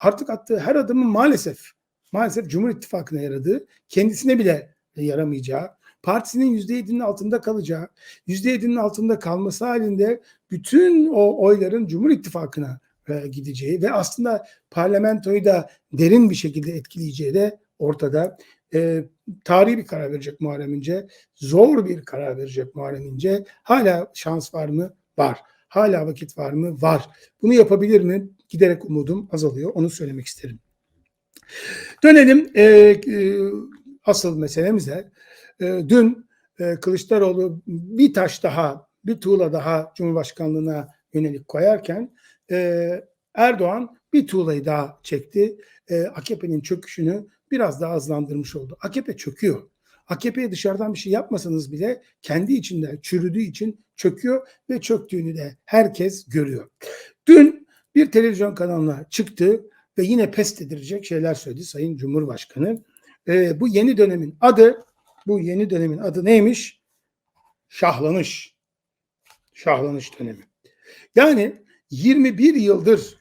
artık attığı her adımın maalesef maalesef Cumhur İttifakı'na yaradığı, kendisine bile yaramayacağı, partisinin %7'nin altında kalacağı, %7'nin altında kalması halinde bütün o oyların Cumhur İttifakı'na e, gideceği ve aslında parlamentoyu da derin bir şekilde etkileyeceği de ortada. E, tarihi bir karar verecek Muharrem İnce. Zor bir karar verecek Muharrem İnce. Hala şans var mı? Var. Hala vakit var mı? Var. Bunu yapabilir mi? Giderek umudum azalıyor. Onu söylemek isterim. Dönelim e, e, asıl meselemize. E, dün e, Kılıçdaroğlu bir taş daha, bir tuğla daha Cumhurbaşkanlığına yönelik koyarken e, Erdoğan bir tuğlayı daha çekti. E, AKP'nin çöküşünü biraz daha hızlandırmış oldu. AKP çöküyor. AKP'ye dışarıdan bir şey yapmasanız bile kendi içinde çürüdüğü için çöküyor ve çöktüğünü de herkes görüyor. Dün bir televizyon kanalına çıktı ve yine pes edilecek şeyler söyledi Sayın Cumhurbaşkanı. E, bu yeni dönemin adı, bu yeni dönemin adı neymiş? Şahlanış. Şahlanış dönemi. Yani 21 yıldır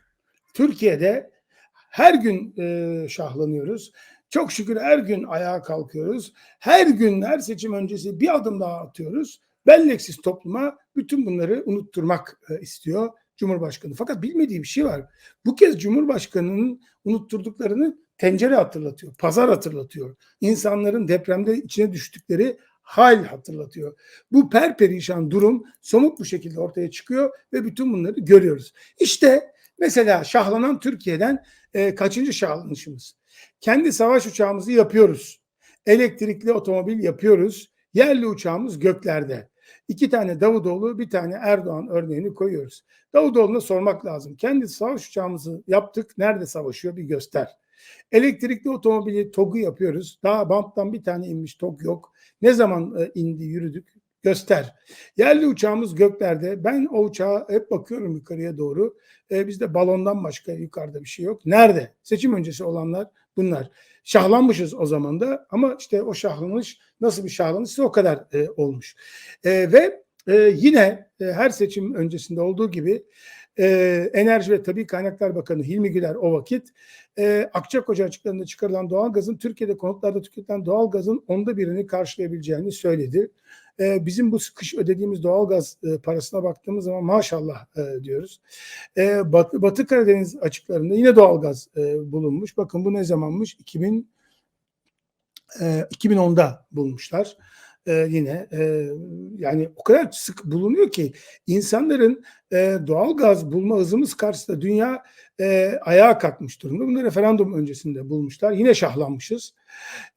Türkiye'de her gün e, şahlanıyoruz. Çok şükür her gün ayağa kalkıyoruz. Her gün her seçim öncesi bir adım daha atıyoruz. Belleksiz topluma bütün bunları unutturmak e, istiyor Cumhurbaşkanı. Fakat bilmediği bir şey var. Bu kez Cumhurbaşkanı'nın unutturduklarını tencere hatırlatıyor, pazar hatırlatıyor. İnsanların depremde içine düştükleri hal hatırlatıyor. Bu perperişan durum somut bu şekilde ortaya çıkıyor ve bütün bunları görüyoruz. İşte mesela şahlanan Türkiye'den e, kaçıncı şahlanışımız? Kendi savaş uçağımızı yapıyoruz. Elektrikli otomobil yapıyoruz. Yerli uçağımız göklerde. İki tane Davutoğlu, bir tane Erdoğan örneğini koyuyoruz. Davutoğlu'na sormak lazım. Kendi savaş uçağımızı yaptık. Nerede savaşıyor bir göster. Elektrikli otomobili TOG'u yapıyoruz. Daha banttan bir tane inmiş TOG yok. Ne zaman e, indi yürüdük? Göster. Yerli uçağımız göklerde. Ben o uçağa hep bakıyorum yukarıya doğru. E, bizde balondan başka yukarıda bir şey yok. Nerede? Seçim öncesi olanlar bunlar. Şahlanmışız o zaman da ama işte o şahlanış nasıl bir şahlanışsa o kadar e, olmuş. E, ve e, yine e, her seçim öncesinde olduğu gibi e, Enerji ve Tabi Kaynaklar Bakanı Hilmi Güler o vakit e, Akçakoca açıklarında çıkarılan doğalgazın Türkiye'de konutlarda tüketilen doğalgazın onda birini karşılayabileceğini söyledi. E, bizim bu kış ödediğimiz doğalgaz e, parasına baktığımız zaman maşallah e, diyoruz. E, Batı, Batı Karadeniz açıklarında yine doğalgaz e, bulunmuş. Bakın bu ne zamanmış? 2000 e, 2010'da bulmuşlar e, yine e, yani o kadar sık bulunuyor ki insanların e, doğal gaz bulma hızımız karşısında dünya e, ayağa kalkmış durumda. Bunu referandum öncesinde bulmuşlar. Yine şahlanmışız.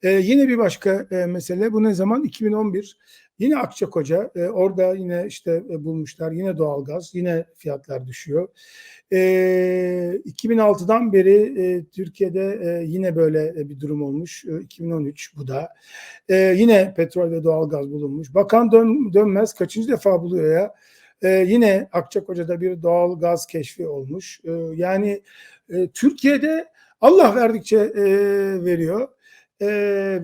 E, yine bir başka e, mesele bu ne zaman? 2011 Yine Akçakoca e, orada yine işte e, bulmuşlar yine doğalgaz yine fiyatlar düşüyor. E, 2006'dan beri e, Türkiye'de e, yine böyle e, bir durum olmuş. E, 2013 bu da. E, yine petrol ve doğalgaz bulunmuş. Bakan dön, dönmez kaçıncı defa buluyor ya? E, yine Akçakoca'da bir doğal gaz keşfi olmuş. E, yani e, Türkiye'de Allah verdikçe e, veriyor e,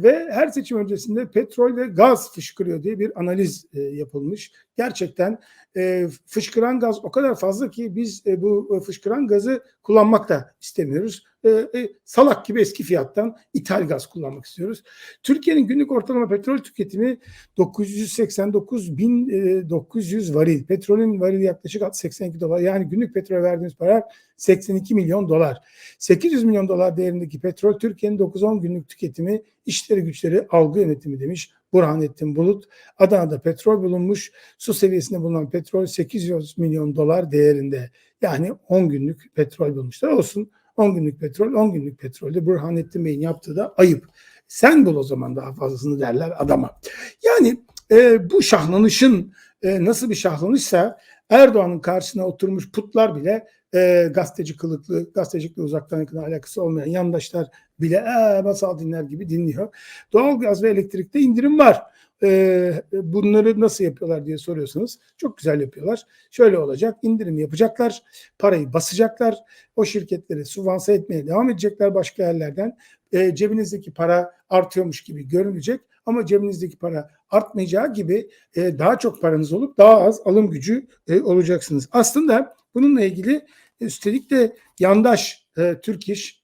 ve her seçim öncesinde petrol ve gaz fışkırıyor diye bir analiz e, yapılmış. Gerçekten e, fışkıran gaz o kadar fazla ki biz e, bu fışkıran gazı kullanmak da istemiyoruz. E, e, salak gibi eski fiyattan ithal gaz kullanmak istiyoruz. Türkiye'nin günlük ortalama petrol tüketimi 989 bin e, 900 varil. Petrolün varili yaklaşık 82 dolar. Yani günlük petrol verdiğimiz para 82 milyon dolar. 800 milyon dolar değerindeki petrol Türkiye'nin 9-10 günlük tüketimi işleri güçleri algı yönetimi demiş Burhanettin Bulut. Adana'da petrol bulunmuş. Su seviyesinde bulunan petrol 800 milyon dolar değerinde. Yani 10 günlük petrol bulmuşlar. Olsun 10 günlük petrol 10 günlük petrolde Burhanettin Bey'in yaptığı da ayıp. Sen bul o zaman daha fazlasını derler adama. Yani e, bu şahlanışın e, nasıl bir şahlanışsa Erdoğan'ın karşısına oturmuş putlar bile e, gazeteci kılıklı, gazetecilikle uzaktan yakın alakası olmayan yandaşlar bile ee, masal dinler gibi dinliyor. Doğalgaz ve elektrikte indirim var. E, bunları nasıl yapıyorlar diye soruyorsanız çok güzel yapıyorlar. Şöyle olacak indirim yapacaklar, parayı basacaklar, o şirketleri suvansa etmeye devam edecekler başka yerlerden. E, cebinizdeki para artıyormuş gibi görünecek ama cebinizdeki para artmayacağı gibi e, daha çok paranız olup daha az alım gücü e, olacaksınız. Aslında bununla ilgili Üstelik de yandaş e, Türk İş,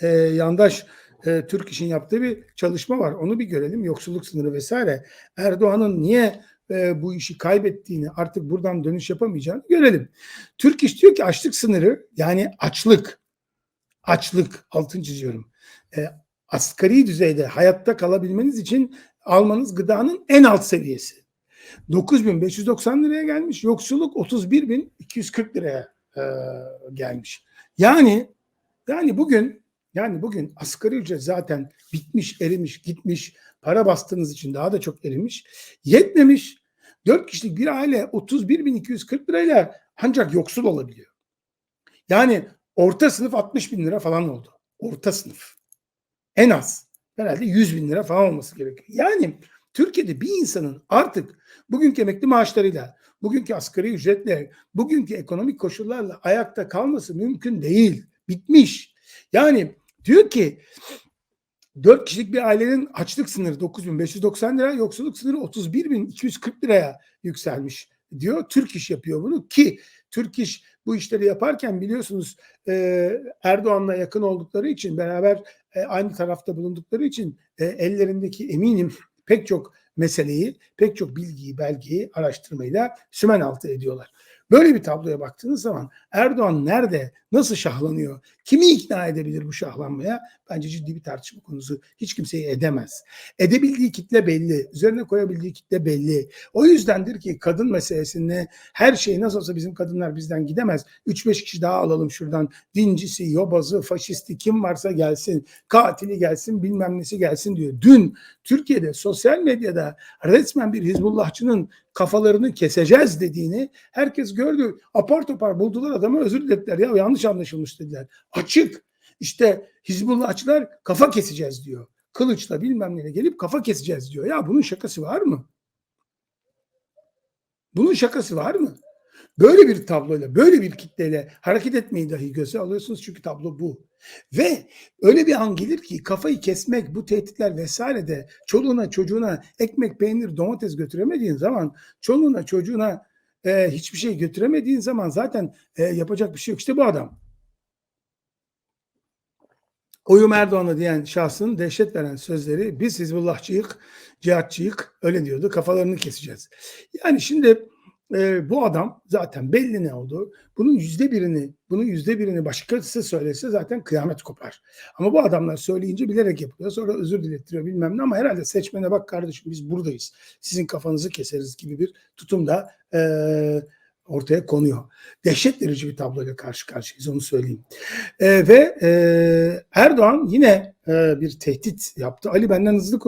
e, yandaş e, Türk İş'in yaptığı bir çalışma var. Onu bir görelim. Yoksulluk sınırı vesaire. Erdoğan'ın niye e, bu işi kaybettiğini artık buradan dönüş yapamayacağını görelim. Türk İş diyor ki açlık sınırı yani açlık, açlık altın çiziyorum. E, asgari düzeyde hayatta kalabilmeniz için almanız gıdanın en alt seviyesi. 9590 liraya gelmiş. Yoksulluk 31240 liraya e, gelmiş. Yani yani bugün yani bugün asgari ücret zaten bitmiş, erimiş, gitmiş. Para bastığınız için daha da çok erimiş. Yetmemiş. 4 kişilik bir aile 31.240 lirayla ancak yoksul olabiliyor. Yani orta sınıf 60 bin lira falan oldu. Orta sınıf. En az. Herhalde 100 bin lira falan olması gerekiyor. Yani Türkiye'de bir insanın artık bugünkü emekli maaşlarıyla, bugünkü asgari ücretle, bugünkü ekonomik koşullarla ayakta kalması mümkün değil. Bitmiş. Yani diyor ki 4 kişilik bir ailenin açlık sınırı 9590 lira, yoksulluk sınırı 31240 liraya yükselmiş diyor. Türk iş yapıyor bunu ki Türk iş bu işleri yaparken biliyorsunuz e, Erdoğan'la yakın oldukları için beraber e, aynı tarafta bulundukları için e, ellerindeki eminim pek çok meseleyi, pek çok bilgiyi, belgeyi araştırmayla sümen altı ediyorlar. Böyle bir tabloya baktığınız zaman Erdoğan nerede, nasıl şahlanıyor, kimi ikna edebilir bu şahlanmaya? Bence ciddi bir tartışma konusu. Hiç kimseyi edemez. Edebildiği kitle belli, üzerine koyabildiği kitle belli. O yüzdendir ki kadın meselesinde her şey nasıl olsa bizim kadınlar bizden gidemez. 3-5 kişi daha alalım şuradan. Dincisi, yobazı, faşisti kim varsa gelsin, katili gelsin, bilmem nesi gelsin diyor. Dün Türkiye'de sosyal medyada resmen bir Hizbullahçının kafalarını keseceğiz dediğini herkes gördü. Apar topar buldular adamı özür dilediler. Ya yanlış anlaşılmış dediler. Açık. İşte Hizbullahçılar kafa keseceğiz diyor. Kılıçla bilmem neyle gelip kafa keseceğiz diyor. Ya bunun şakası var mı? Bunun şakası var mı? Böyle bir tabloyla, böyle bir kitleyle hareket etmeyi dahi göze alıyorsunuz çünkü tablo bu. Ve öyle bir an gelir ki kafayı kesmek, bu tehditler vesaire de çoluğuna çocuğuna ekmek, peynir, domates götüremediğin zaman, çoluğuna çocuğuna e, hiçbir şey götüremediğin zaman zaten e, yapacak bir şey yok. İşte bu adam. Oyum Erdoğan'a diyen şahsın dehşet veren sözleri biz Hizbullahçıyık, cihatçıyık öyle diyordu kafalarını keseceğiz. Yani şimdi e, bu adam zaten belli ne oldu. Bunun yüzde birini, bunun yüzde birini başkası söylese zaten kıyamet kopar. Ama bu adamlar söyleyince bilerek yapıyor. Sonra özür dilettiriyor bilmem ne ama herhalde seçmene bak kardeşim biz buradayız. Sizin kafanızı keseriz gibi bir tutum da e, ortaya konuyor. Dehşet verici bir tabloyla karşı karşıyayız onu söyleyeyim. E, ve e, Erdoğan yine e, bir tehdit yaptı. Ali benden hızlı